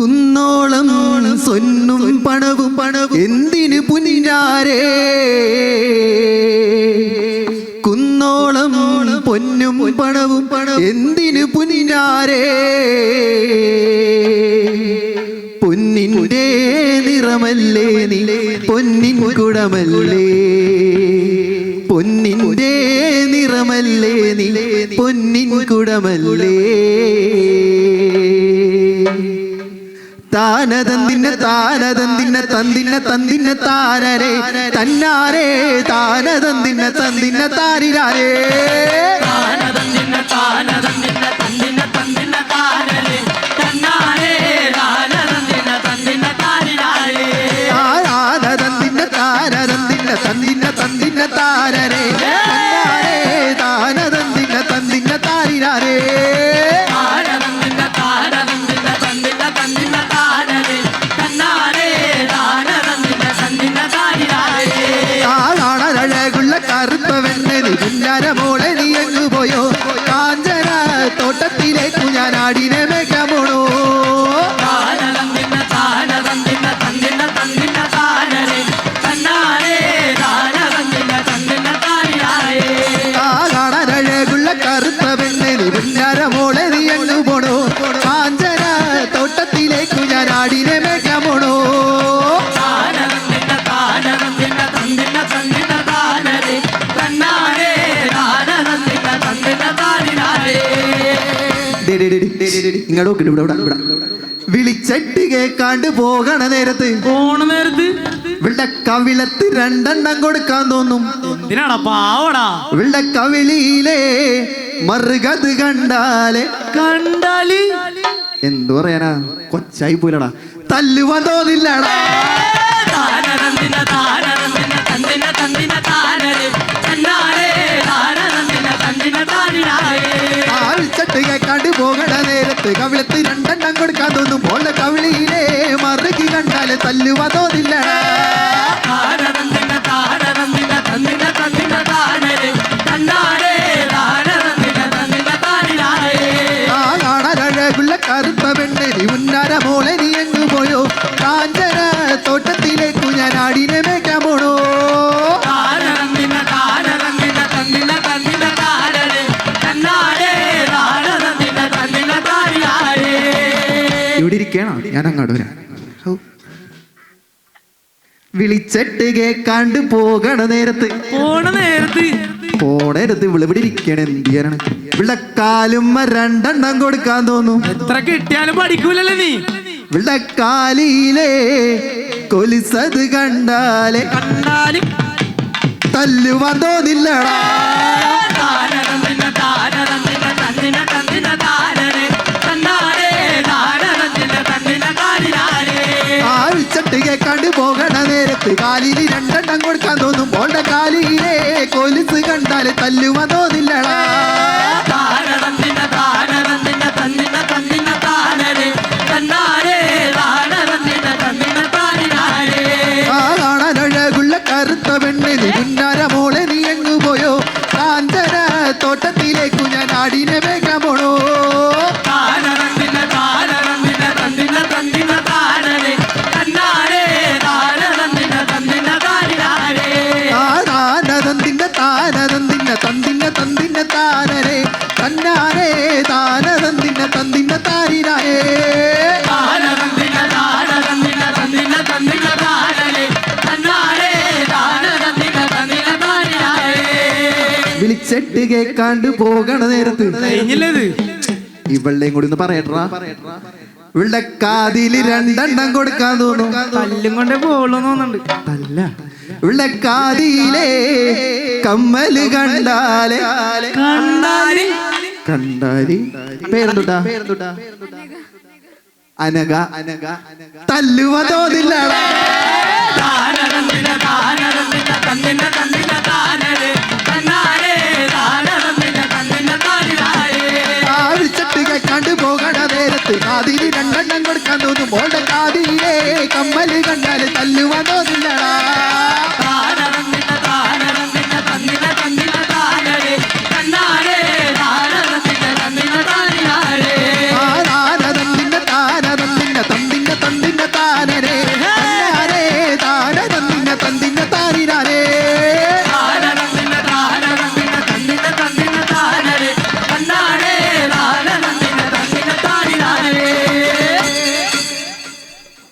കുന്നോളം സ്വന്നും പണവും പണവും എന്തിന് പുനിരാരേ? കുന്നോളം പൊന്നും പണവും പണവും എന്തിന് പുനിരാരേ? പൊന്നിന്റെ നിറമല്ലേ പൊന്നിൻ കുടമല്ലേ? പൊന്നിന്റെ നിറമല്ലേ നിലേ പൊന്നിൻ കുടമല്ലേ? താനതന്തിന്ന താനതന്തിന്ന തന്തിന്റെ തന്തിന്റെ താരരെ തന്നാരേ താനതന്തിന്റെ തന്തിന്റെ താരിരാരേ. താനതന്തിന്ന താരതന്തിന്റെ തന്തിന്റെ തന്തിന്ന താരരെ താരതന്തിന്റെ തന്തിന്റെ തന്തിന്ന താരിരാരേ. താനതന്തിന്ന താനതന്തിന്ന തന്തിന്ന തന്തിന്ന മോളെ പോയോ? കാഞ്ചന തോട്ടത്തിലേക്കു ഞാൻ ആടിനെ കറുത്ത പുന്നാര മോളെ നീ എണ്ണു പോണോ? കാഞ്ചന തോട്ടത്തിലേക്കു ഞാൻ ആടിനെ ഇങ്ങോട്ട് ഇവിടെ ഇവിടെ ഇവിടെ. വിളിച്ചട്ടി കേക്കാണ്ട് പോകണ നേരത്ത് പോണ നേരത്ത്? ഇവിടെ കവിളത്ത് രണ്ടെണ്ണം കൊടുക്കാൻ തോന്നും. പാവടാ? ഇവിടെ കവിളിയിലെ മറുകത് കണ്ടാലേ. കണ്ടാൽ? എന്തു പറയാനാ? കൊച്ചായി പോലടാ തല്ലുവാൻ തോന്നില്ലടാ. താനതന്തിന്ന തന്തിന്ന തന്തിന്ന താനരെ തന്നാരേ കവിളത്ത് രണ്ടെണ്ണം കൊടുക്കാൻ തോന്നും. പോലെ കവിളിയിലെ മറുകി കണ്ടാൽ തല്ലുവ തോന്നില്ല. കറുത്ത പെണ്ണരി ഉന്നാര മോളെ നീ എങ്ങു പോയോ? കാഞ്ചന ഇവിടെ ഇരിക്കണോ ഞാൻ അങ്ങോട്ട് വരാം. വിളിച്ചിട്ട് കേക്കാണ്ട് പോകണ നേരത്ത്. പോണ നേരത്ത്. പോണേരത്ത് ഇവിടെ ഇവിടെ ഇരിക്കണ എന്ത് ചെയ്യാനാണ്? ഇവിടെ കാലുമ്മ രണ്ടെണ്ണം കൊടുക്കാൻ തോന്നും എത്ര കിട്ടിയാലും പഠിക്കൂലല്ലേ നീ? ഇവിടെ കാലിയിലെ കൊലിസത് കണ്ടാലേ. കണ്ടാലും. തല്ലുവാൻ തോന്നില്ലടാ. നേരത്ത് കാലിന് രണ്ടെണ്ണം കൊടുക്കാൻ തോന്നും. പോണ്ട കാലിലെ കൊലിസ് കണ്ടാൽ തല്ലുവാൻ തോന്നില്ലടാ താനതന്തിന്ന തന്തിന്ന താരിരാരേ വിളിച്ചിട്ട് കേക്കാണ്ട് പോകണ നേരത്ത് ഇവളുടെയും കൂടി ഒന്ന് പറയട്ടാ ഇവളുടെ കാതിൽ രണ്ടെണ്ണം കൊടുക്കാൻ തോന്നുന്നു. തല്ലും കൊണ്ടേ തോന്നുന്നുണ്ട്. അല്ല ഇവളുടെ കാതിയിലെ കമ്മൽ കണ്ടാലേ. കണ്ടാൽ കണ്ടാൽ പേരെന്തുട്ടാ? അനക അനക തല്ലുവ തോന്നില്ലടാ താനതന്തിന്ന താനതന്തിന്ന തന്തിന്ന തന്തിന്ന താരരെ